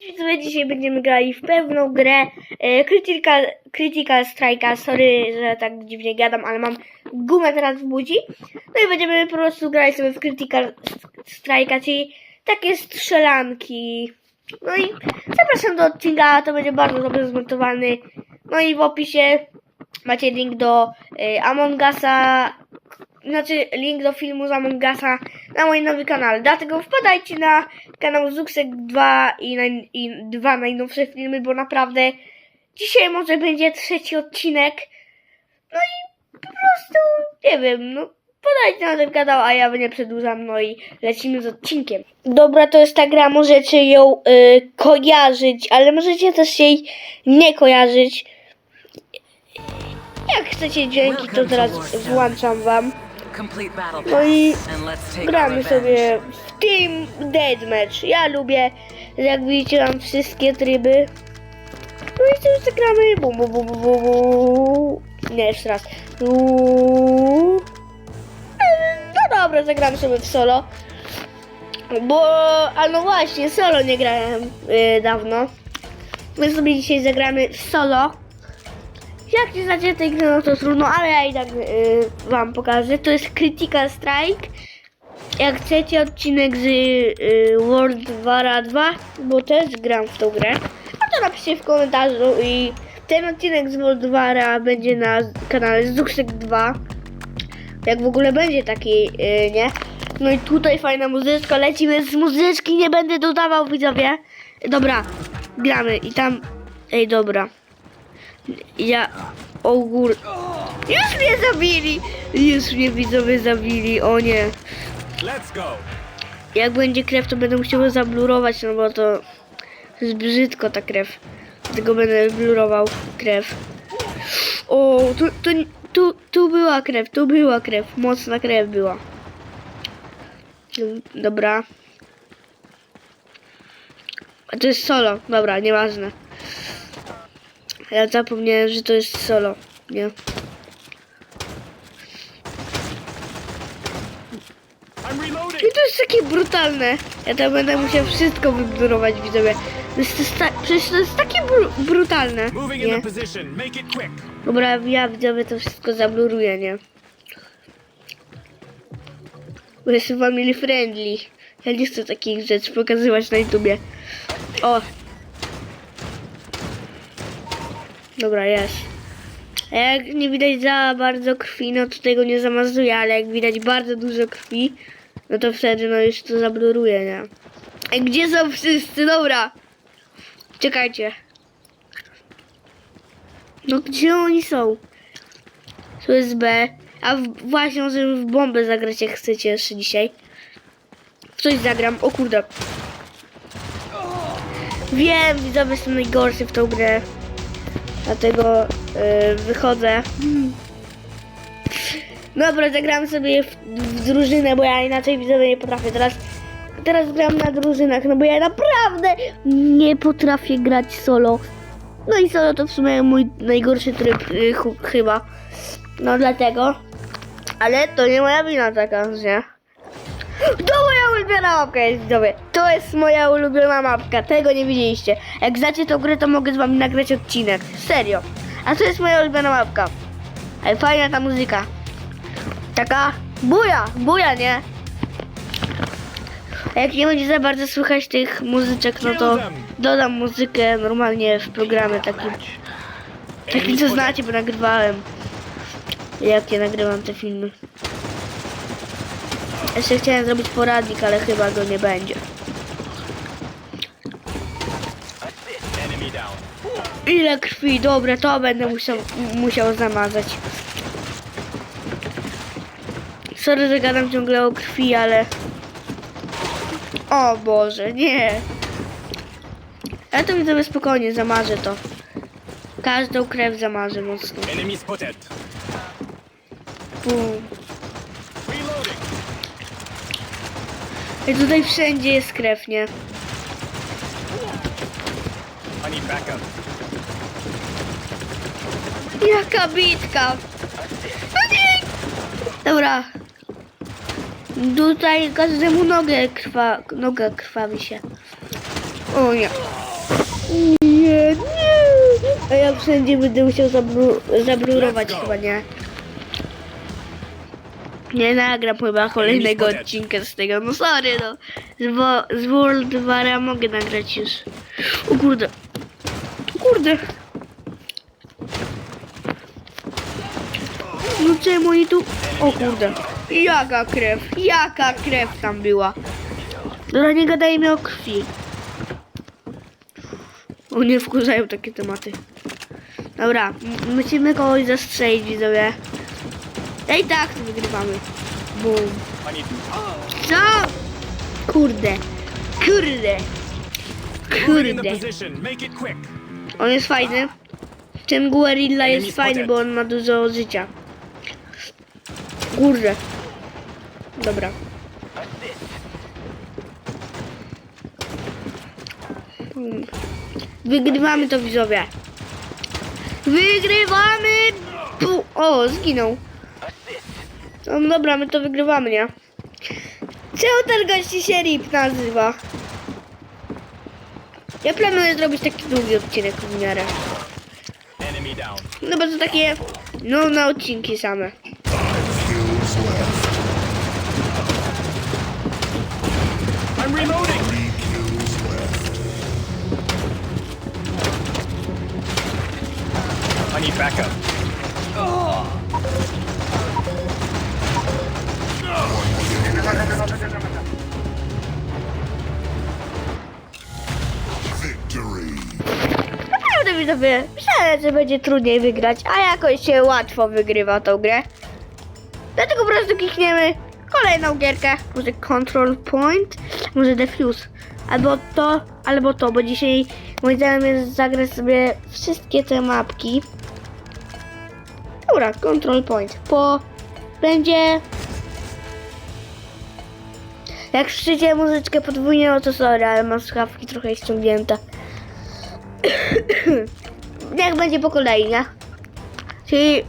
Widzowie, dzisiaj będziemy grali w pewną grę e, Critical, Critical Strike'a. Sorry, że tak dziwnie gadam, ale mam gumę teraz w buzi. No i będziemy po prostu grać sobie w Critical Strike'a, czyli takie strzelanki. No i zapraszam do odcinka, to będzie bardzo dobrze zmontowany. No i w opisie macie link do e, Among Usa, znaczy link do filmu z Among Usa na mój nowy kanał. Dlatego wpadajcie na kanał Zuksek 2 i, naj, i dwa najnowsze filmy, bo naprawdę dzisiaj może będzie trzeci odcinek. No i po prostu, nie wiem, no podajcie na ten kanał, a ja nie przedłużam, no i lecimy z odcinkiem. Dobra, to jest ta gra, możecie ją y, kojarzyć, ale możecie też jej nie kojarzyć. Jak chcecie dźwięki, to teraz włączam wam. No i gramy sobie w Team Deathmatch. Ja lubię, jak widzicie, mam wszystkie tryby. No i sobie zagramy. Bum, bum, bum, bum, bum, bum. Nie, jeszcze raz. Uuu. No dobra, zagramy sobie w solo. Bo, a no właśnie, solo nie grałem y, dawno. My sobie dzisiaj zagramy w solo. Jak nie znacie tej gry, no to trudno, ale ja i tak y, wam pokażę. To jest Critical Strike. Jak chcecie odcinek z y, World War 2, bo też gram w tą grę, a to napiszcie w komentarzu i ten odcinek z World War będzie na kanale Zuksek 2. Jak w ogóle będzie taki, y, nie? No i tutaj fajna muzyczka, lecimy z muzyczki, nie będę dodawał widzowie. Dobra, gramy i tam, ej dobra. Ja. O gór. Już mnie zabili! Już mnie widzowie zabili, o nie. Let's go. Jak będzie krew, to będę musiał zablurować, no bo to jest brzydko ta krew. Dlatego będę blurował krew. O, tu, tu, tu, tu była krew, tu była krew. Mocna krew była. Dobra. A to jest solo. Dobra, nieważne. Ja zapomniałem, że to jest solo. Nie. I to jest takie brutalne. Ja tam będę musiał wszystko wyblurować, widzowie. To jest, to jest ta, przecież to jest takie bru, brutalne. Nie. Dobra, ja widzowie to wszystko zabluruję, nie? Bo jestem family friendly. Ja nie chcę takich rzeczy pokazywać na YouTubie. O! Dobra, jest. Jak nie widać za bardzo krwi, no to tego nie zamazuję, ale jak widać bardzo dużo krwi, no to wtedy no już to zabluruję, nie? Gdzie są wszyscy? Dobra! Czekajcie. No gdzie oni są? Tu jest B. A w, właśnie możemy w bombę zagrać jak chcecie jeszcze dzisiaj. Coś zagram. O kurde. Wiem, widzowie są najgorszy w tą grę. Dlatego yy, wychodzę. Dobra, zagram sobie w, w drużynę, bo ja inaczej widzowie nie potrafię. Teraz, teraz gram na drużynach, no bo ja naprawdę nie potrafię grać solo. No i solo to w sumie mój najgorszy tryb y, chu- chyba. No dlatego. Ale to nie moja wina taka, że. To moja ulubiona mapka jest widzowie. To jest moja ulubiona mapka. Tego nie widzieliście. Jak znacie tą grę, to mogę z wami nagrać odcinek. Serio. A to jest moja ulubiona mapka. Ale fajna ta muzyka. Taka buja, buja, nie? A jak nie będzie za bardzo słychać tych muzyczek, no to dodam muzykę normalnie w programie takim. Taki co znacie, bo nagrywałem. Jak ja nagrywam te filmy. Jeszcze chciałem zrobić poradnik, ale chyba go nie będzie. Ile krwi, dobra, to będę musiał, musiał zamazać. Sorry, że gadam ciągle o krwi, ale... O Boże, nie. Ja to widzę spokojnie, zamarzę to. Każdą krew zamarzę mocno. Enemy spotted. Bum. Reloading. I tutaj wszędzie jest krew, nie? Jaka bitka! No nie! Dobra. Tutaj każdemu nogę krwa, noga krwawi się. O nie. Nie, nie. A ja wszędzie będę musiał zablu zablurować chyba, nie? Nie nagram chyba kolejnego odcinka z tego, no sorry no. Z, z World Wara mogę nagrać już. O kurde. O kurde. No czemu oni tu... O kurde. Jaka krew, jaka krew tam była. Dobra, nie gadajmy o krwi. O, nie wkurzają takie tematy. Dobra, musimy kogoś zastrzelić, widzowie. I tak to wygrywamy. Bum. I need. Co? Kurde. Kurde. Kurde. On jest fajny. Ten Guerrilla jest fajny, bo on ma dużo życia. Kurde. Dobra. Wygrywamy to widzowie. Wygrywamy! Pu- O, zginął. No dobra, my to wygrywamy, nie? Czemu ten gości się RIP nazywa? Ja planuję zrobić taki długi odcinek w miarę. No bo to takie, no na odcinki same. I'm reloading. I need backup. Naprawdę widzowie, myślałem, że będzie trudniej wygrać, a jakoś się łatwo wygrywa tą grę. Dlatego po prostu klikniemy kolejną gierkę. Może Control Point, może Defuse. Albo to, albo to, bo dzisiaj moim zdaniem jest zagrać sobie wszystkie te mapki. Dobra, Control Point. Po będzie... Jak słyszycie muzyczkę podwójnie, no to sorry, ale mam słuchawki trochę ściągnięte. Jak będzie po kolei, nie? Czyli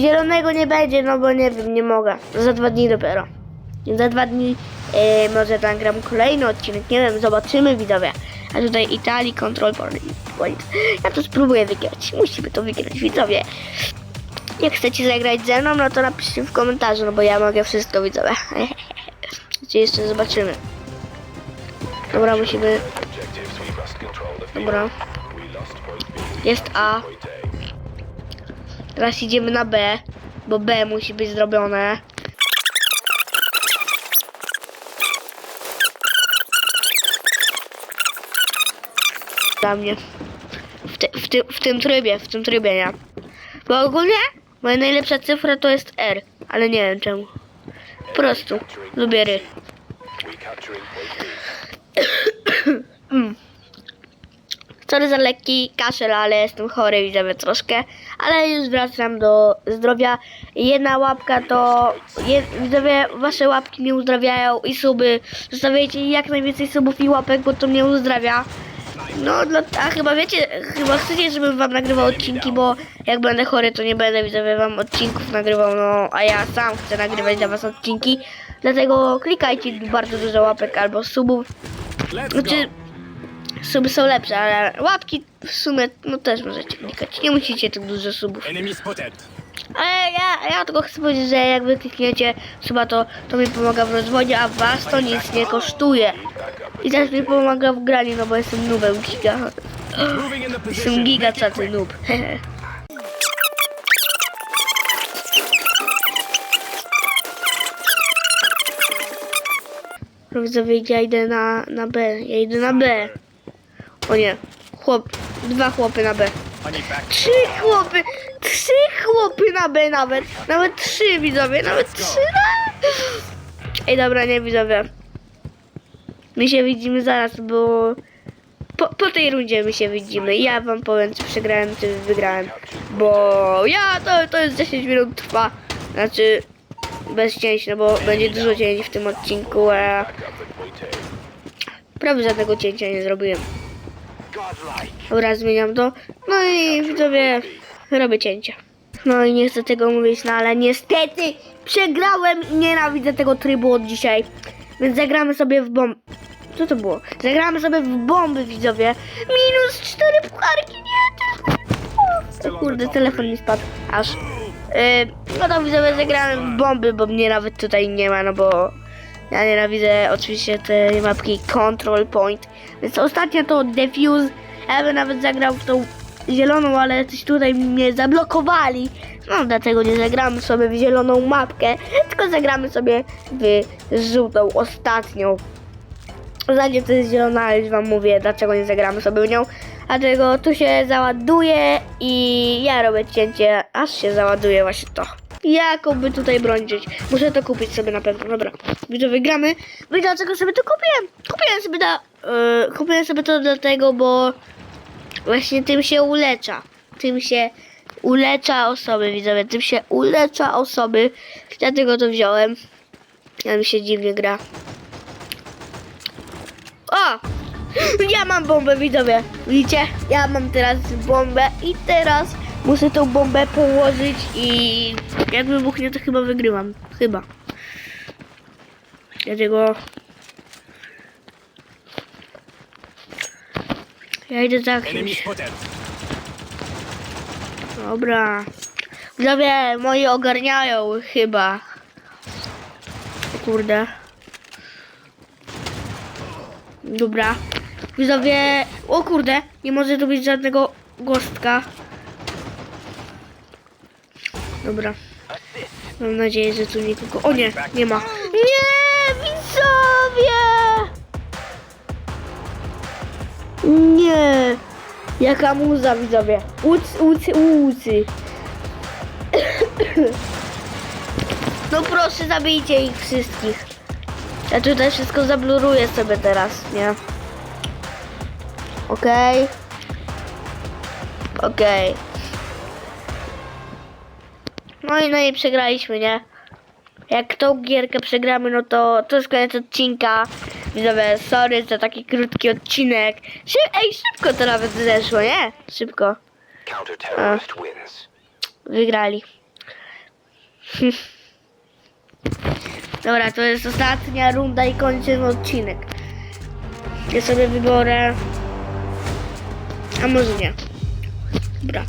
zielonego nie będzie, no bo nie wiem, nie mogę. Za dwa dni dopiero. Za dwa dni e, może nagram kolejny odcinek, nie wiem, zobaczymy widzowie. A tutaj Italii Control Point. Ja to spróbuję wygrać. Musimy to wygrać, widzowie. Jak chcecie zagrać ze mną, no to napiszcie w komentarzu, no bo ja mogę wszystko, widzowie. Gdzie jeszcze zobaczymy. Dobra, musimy... Dobra. Jest A. Teraz idziemy na B, bo B musi być zrobione. Dla mnie. W, ty, w, ty, w tym trybie, w tym trybie, nie? Bo ogólnie moja najlepsza cyfra to jest R, ale nie wiem czemu. Prostu lubię ry. Mm. Sorry za lekki kaszel, ale jestem chory, widzowie, troszkę. Ale już wracam do zdrowia. Jedna łapka to... Je, wasze łapki mnie uzdrawiają i suby. Zostawiajcie jak najwięcej subów i łapek, bo to mnie uzdrawia. No, dla, a chyba wiecie, chyba chcecie, żebym wam nagrywał odcinki, bo jak będę chory, to nie będę widzowie wam odcinków nagrywał, no, a ja sam chcę nagrywać dla was odcinki. Dlatego klikajcie bardzo dużo łapek albo subów. Znaczy, suby są lepsze, ale łapki w sumie, no też możecie klikać. Nie musicie tak dużo subów. Ale ja, ja tylko chcę powiedzieć, że jak wy klikniecie suba, to, to mi pomaga w rozwodzie, a was to nic nie kosztuje. I też mi pomaga w graniu, no bo jestem nubem giga. Jestem giga cacy noob. No widzowie, ja idę na, na B, ja idę na B. O nie, chłop, dwa chłopy na B. Trzy chłopy, trzy chłopy na B nawet, nawet trzy widzowie, nawet trzy na... Ej dobra, nie widzowie. My się widzimy zaraz, bo po, po tej rundzie my się widzimy. Ja wam powiem, czy przegrałem, czy wygrałem. Bo ja to, to jest 10 minut trwa. Znaczy bez cięć, no bo będzie dużo cięć w tym odcinku, a prawie żadnego cięcia nie zrobiłem. Dobra, zmieniam to. No i widzowie, robię cięcia. No i nie chcę tego mówić, no ale niestety przegrałem i nienawidzę tego trybu od dzisiaj. Więc zagramy sobie w bomb... Co to było? Zagramy sobie w bomby, widzowie. Minus cztery pucharki, nie! O kurde, telefon mi spadł. Aż. Yy, no to widzowie, zagramy w bomby, bo mnie nawet tutaj nie ma, no bo... Ja nienawidzę oczywiście tej mapki Control Point. Więc ostatnio to Defuse. Ja bym nawet zagrał w tą zieloną, ale coś tutaj mnie zablokowali. No dlatego nie zagramy sobie w zieloną mapkę, tylko zagramy sobie w żółtą, ostatnią. Zanim to jest zielona, ale już wam mówię, dlaczego nie zagramy sobie w nią. Dlatego tu się załaduje i ja robię cięcie, aż się załaduje właśnie to. Jakoby tutaj bronić. Muszę to kupić sobie na pewno. Dobra, widzowie, gramy. Wiecie dlaczego sobie to kupiłem? Kupiłem sobie, da, yy, kupiłem sobie to dlatego, bo właśnie tym się ulecza. Tym się ulecza osoby, widzowie. Tym się ulecza osoby. Dlatego to wziąłem. Ja mi się dziwnie gra. O! Ja mam bombę, widzowie. Widzicie? Ja mam teraz bombę i teraz muszę tą bombę położyć i jak wybuchnie, to chyba wygrywam. Chyba. Dlatego... Ja idę za kimś. Dobra. Widzowie, moi ogarniają chyba. O kurde. Dobra. Widzowie, o kurde, nie może tu być żadnego gostka. Dobra. Mam nadzieję, że tu nikogo... O nie, nie ma. Nie, widzowie! Nie. Jaka muza, widzowie. Uc, ucy, ucy. No proszę, zabijcie ich wszystkich. Ja tutaj wszystko zabluruję sobie teraz, nie? Okej. Okej. No i no i przegraliśmy, nie? Jak tą gierkę przegramy, no to to jest koniec odcinka. Widzowie, sorry za taki krótki odcinek. Ej, szybko to nawet zeszło, nie? Szybko. Wins. Wygrali. Dobra, to jest ostatnia runda i kończymy odcinek. Ja sobie wyborę. A może nie. Dobra.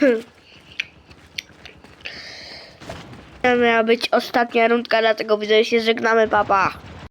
To miała być ostatnia rundka, dlatego widzę się żegnamy, papa.